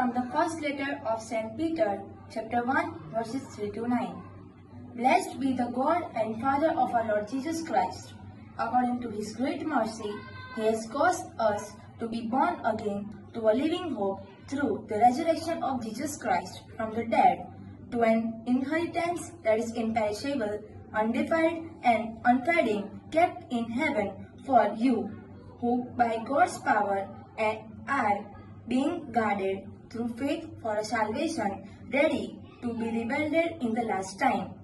from the first letter of St. Peter, chapter 1, verses 3 to 9. Blessed be the God and Father of our Lord Jesus Christ. According to his great mercy, he has caused us to be born again to a living hope through the resurrection of Jesus Christ from the dead, to an inheritance that is imperishable, undefiled, and unfading, kept in heaven for you, who by God's power are being guarded through faith for a salvation ready to be revealed in the last time.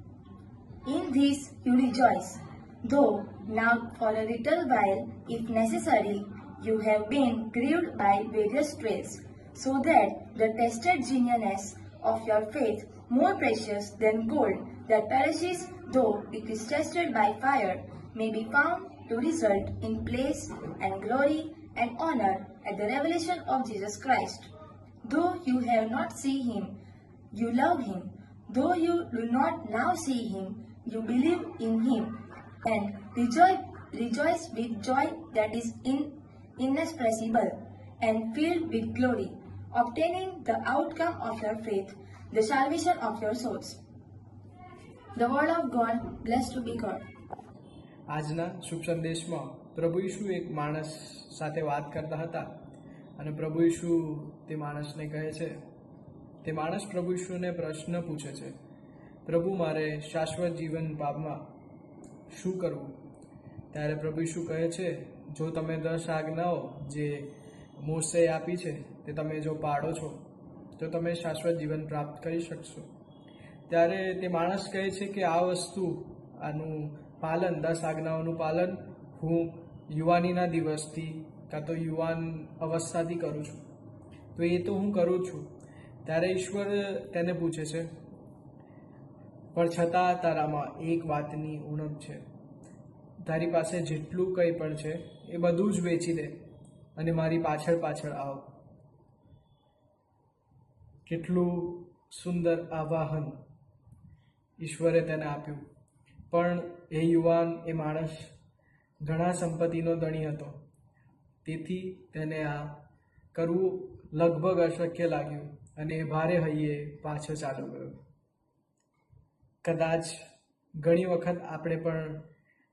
In this you rejoice, though now for a little while, if necessary, you have been grieved by various trials, so that the tested genuineness of your faith, more precious than gold that perishes though it is tested by fire, may be found to result in place and glory and honor at the revelation of Jesus Christ. Though you have not seen him, you love him. Though you do not now see him, you believe in him and rejoice, rejoice with joy that is in, inexpressible and filled with glory, obtaining the outcome of your faith, the salvation of your souls. The word of God, blessed to be God. આજના શુભ સંદેશમાં પ્રભુ ઈશુ એક માણસ સાથે વાત કરતા હતા અને પ્રભુ ઈશુ તે માણસને કહે છે, તે માણસ પ્રભુ ઈશુને પ્રશ્ન પૂછે છે, પ્રભુ, મારે શાશ્વત જીવન પાપમાં શું કરવું? ત્યારે પ્રભુ ઈશુ કહે છે, જો તમે દસ આજ્ઞાઓ જે મોસે આપી છે, તે તમે જો પાડો છો, તો તમે શાશ્વત જીવન પ્રાપ્ત કરી શકશો. ત્યારે તે માણસ કહે છે કે, આ વસ્તુ, આનું પાલન, દસ આજ્ઞાઓનું પાલન હું યુવાનીના દિવસથી કાં તો યુવાન અવસ્થાથી કરું છું. તો એ તો હું કરું છું. ત્યારે ઈશ્વર તેને પૂછે છે, પણ છતાં તારામાં એક વાતની ઉણપ છે. તારી પાસે જેટલું કંઈ પણ છે, એ બધું જ વેચી દે અને મારી પાછળ પાછળ આવ. કેટલું સુંદર આવાહન ઈશ્વરે તેને આપ્યું. પણ એ યુવાન, એ માણસ ઘણા સંપત્તિનો ધણી હતો. તેથી તેને આ કરવું લગભગ અશક્ય લાગ્યું અને ભારે હૈયે પાછો ચાલુ ગયો કદાચ ઘણી વખત આપણે પણ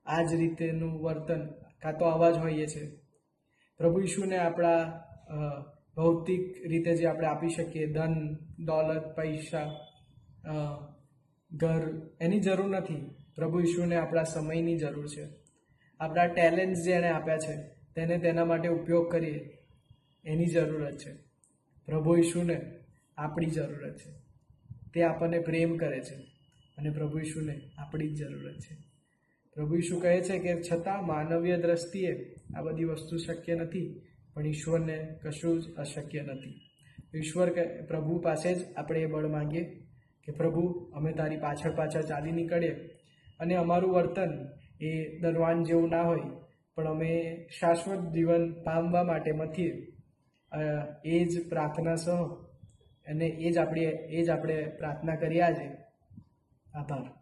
આ જ રીતેનું વર્તન કાં તો આવા જ હોઈએ છીએ પ્રભુ ઈશુને આપણા ભૌતિક રીતે જે આપણે આપી શકીએ, ધન, દોલત, પૈસા ઘર, એની જરૂર નથી. પ્રભુ ઈશુને આપણા સમયની જરૂર છે. આપણા ટેલેન્ટ જે એણે આપ્યા છે. તેને તેના માટે ઉપયોગ કરીએ, એની જરૂરત છે. પ્રભુ ઈશુને આપણી જરૂરત છે. તે આપણને પ્રેમ કરે છે અને પ્રભુ ઈશુને આપણી જ જરૂરત છે. પ્રભુ ઈશુ કહે છે કે છતાં માનવીય દ્રષ્ટિએ આ બધી વસ્તુ શક્ય નથી, પણ ઈશ્વરને કશું જ અશક્ય નથી. ઈશ્વર કહે પ્રભુ પાસે જ આપણે એ બળ માંગીએ કે પ્રભુ, અમે તારી પાછળ પાછળ ચાલી નીકળીએ અને અમારું વર્તન એ દરવાન જેવું ના હોય પણ અમે શાશ્વત જીવન પામવા માટે મથીએ. એ જ પ્રાર્થના સહ અને એ જ આપણે, એ જ આપણે પ્રાર્થના કરી આજે. આભાર.